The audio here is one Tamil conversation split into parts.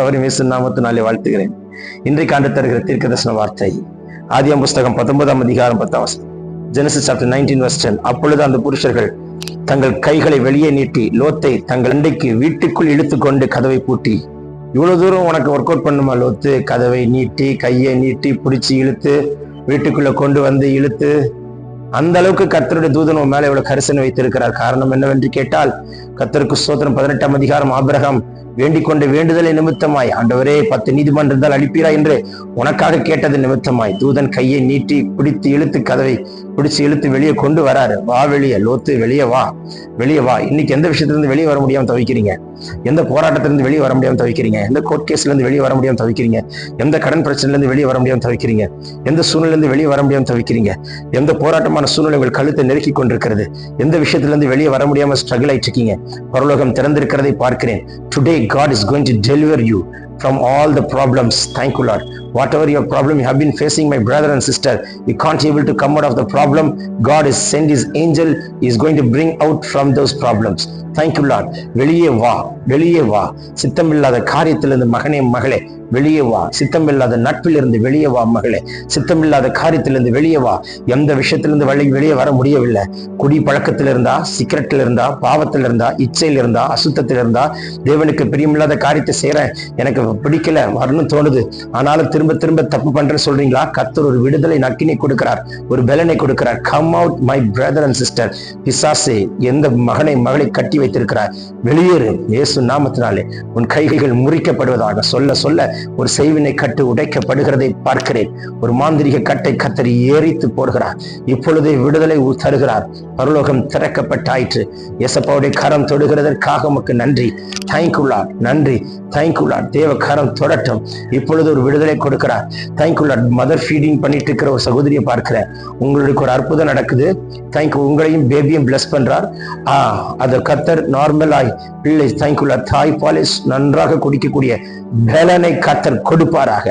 அவரும் இயேசு நாமத்தினாலே வாழ்த்துகிறேன். இன்றைக்கு ஆண்டு தருகிற தீர்க்கதர்சன வார்த்தை ஆதியம் புஸ்தகம் பத்தொன்பதாம் அதிகாரம் பத்தாம் வசனம். ஜெனசிஸ் சாப்டர் நைன்டீன் வெஸ்டன் அப்பொழுது அந்த புருஷர்கள் தங்கள் கைகளை வெளியே நீட்டி லோத்தை தங்கள் அண்டைக்கு வீட்டுக்குள் இழுத்து கொண்டு கதவை பூட்டி இவ்வளவு தூரம் உனக்கு ஒர்க் அவுட் பண்ணுமா லோத்து? கதவை நீட்டி கையை நீட்டி பிடிச்சி இழுத்து வீட்டுக்குள்ள கொண்டு வந்து இழுத்து அந்த அளவுக்கு கத்தருடைய தூதன் உன் மேல இவ்வளவு கரிசனை வைத்திருக்கிறார். காரணம் என்னவென்று கேட்டால் கர்த்தருக்கு சோதனம் பதினெட்டாம் அதிகாரம் ஆபிரகாம் வேண்டிக் கொண்ட வேண்டுதலை நிமித்தமாய் ஆண்டவரே பத்து நீதிமன்றத்தால் அளிப்பீரா என்று உனக்காக கேட்டது நிமித்தமாய் தூதன் கையை நீட்டி பிடித்து இழுத்து கதவை பிடிச்சு இழுத்து வெளியே கொண்டு வராரு. வா வெளியே லோத்து வெளியே வா வெளியே வா. இன்னைக்கு எந்த விஷயத்திலிருந்து வெளியே வர முடியாம தவிக்கிறீங்க? எந்த போராட்டத்திலிருந்து வெளியே வர முடியாம தவிக்கிறீங்க? எந்த கோர்ட் கேஸ்ல இருந்து வெளியே வர முடியாம தவிக்கிறீங்க? எந்த கடன் பிரச்சனையில இருந்து வெளியே வர முடியாம தவிக்கிறீங்க? எந்த சூழ்நிலை இருந்து வெளியே வர முடியாம தவிக்கிறீங்க? எந்த போராட்டமான சூழ்நிலை உங்கள் கழுத்தை நெருக்கி கொண்டிருக்கிறது எந்த விஷயத்திலிருந்து வெளியே வர முடியாம ஸ்ட்ரகிள் ஆயிட்டு இருக்கீங்க பரலோகம் திறந்திருக்கிறதை பார்க்கிறேன் today God is going to deliver you from all the problems thank you lord whatever your problem you have been facing my brother and sister you can't able to come out of the problem god is send his angel he is going to bring out from those problems thank you lord வெளியே வா வெளியே வா சித்தமில்லாத காரியத்திலிருந்து மகனே மகளே வெளியே வா. சித்தமில்லாத நட்பிலிருந்து வெளியே வா மகளே. சித்தமில்லாத காரியத்திலிருந்து வெளியே வா. எந்த விஷயத்திலிருந்து வழி வெளியே வர முடியவில்லை. குடி பழக்கத்தில் இருந்தா சிகரெட்ல இருந்தா பாவத்தில் இருந்தா இச்சையில் இருந்தா அசுத்தத்தில் இருந்தா தேவனுக்கு பிரியமில்லாத காரியத்தை செய்யறேன் எனக்கு பிடிக்கல வரணும் தோணுது. ஆனாலும் திரும்ப திரும்ப தப்பு பண்றேன்னு சொல்றீங்களா? கத்தர் ஒரு விடுதலை நக்கினை கொடுக்கிறார். ஒரு பலனை கொடுக்கிறார். Come out my brother and sister பிசாசே எந்த மகனை மகளை கட்டி வைத்திருக்கிறார்? வெளியேறு. இயேசு நாமத்தினாலே. உன் கைகள் முறிக்கப்படுவதாக. சொல்ல சொல்ல ஒரு செய்வினை கட்டு உடைக்கப்படுகிறதை பார்க்கிறேன். ஒரு மாந்திரிக கட்டை கத்தரி ஏறித்து போடுகிறார். இப்பொழுதே விடுதலை தருகிறார். பரலோகம் திறக்கப்பட்டாயிற்று. எசப்பாவுடைய கரம் தொடுகிறதற்காக உமக்கு நன்றி. தேங்க்யூலார் நன்றி. தேங்க்யூலார் தேவ கரம் தொடட்டும். இப்பொழுது ஒரு விடுதலை கொடுக்கிறார். தேங்க்யூலார் மதர் ஃபீடிங் பண்ணிட்டு இருக்கிற ஒரு சகோதரியை பார்க்கிறேன். உங்களுக்கு ஒரு அற்புதம் நடக்குது. தேங்க்யூ உங்களையும் பேபியும் பிளஸ் பண்றார். ஆ அது கத்தர் நார்மல் ஆய். பிள்ளை தேங்க்யூலார் தாய் பாலிஸ் நன்றாக குடிக்கக்கூடிய பலனை கத்தர் கொடுப்பாராக.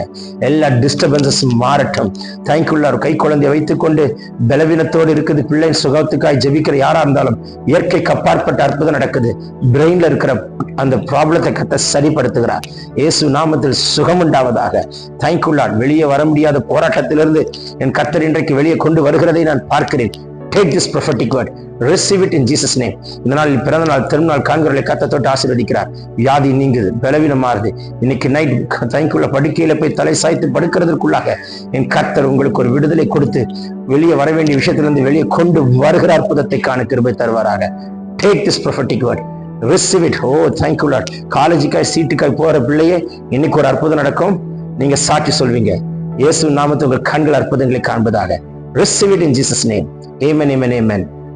எல்லா டிஸ்டர்பன்சஸும் மாறட்டும். தேங்க்யூல்லா கை குழந்தையை வைத்துக்கொண்டு பலவீனத்தோடு இருக்குது. பிள்ளை சுகத்துக்காய் ஜெபிக்கிற யாரா இருந்தாலும் இயற்கைக்கு அப்பாற்பட்ட அற்புதம் நடக்குது. பிரெயின்ல இருக்கிற அந்த ப்ராப்ளத்தை கத்த சரிப்படுத்துகிறார். இயேசு நாமத்தில் சுகம் உண்டாவதாக. தேங்க்யூல்லா வெளியே வர முடியாத போராட்டத்திலிருந்து என் கத்தர் இன்றைக்கு வெளியே கொண்டு வருகிறதை நான் பார்க்கிறேன். Take this prophetic word receive it in Jesus name இந்த நாள் பிறந்த நாள் திருநாள் காண்கிறவர்களை கத்த தொட்டு ஆசீர்வதிக்கிறார். வியாதி நீங்குது பலவீனம் மாறுது. இன்னைக்கு நைட் தங்கிக்குள்ள படுக்கையில போய் தலை சாய்த்து படுக்கிறதுக்குள்ளாக என் கர்த்தர் உங்களுக்கு ஒரு விடுதலை கொடுத்து வெளியே வர வேண்டிய விஷயத்திலிருந்து வெளியே கொண்டு வருகிற அற்புதத்தை காண கிருபை தருவாராக. Take this prophetic word receive it oh thank you lord காலேஜுக்காய் சீட்டுக்காய் போற பிள்ளையே இன்னைக்கு ஒரு அற்புதம் நடக்கும். நீங்க சாட்சி சொல்வீங்க. இயேசு நாமத்தை உங்கள் கண்கள் அற்புதங்களை காண்பதாக. Receive it in Jesus name amen amen amen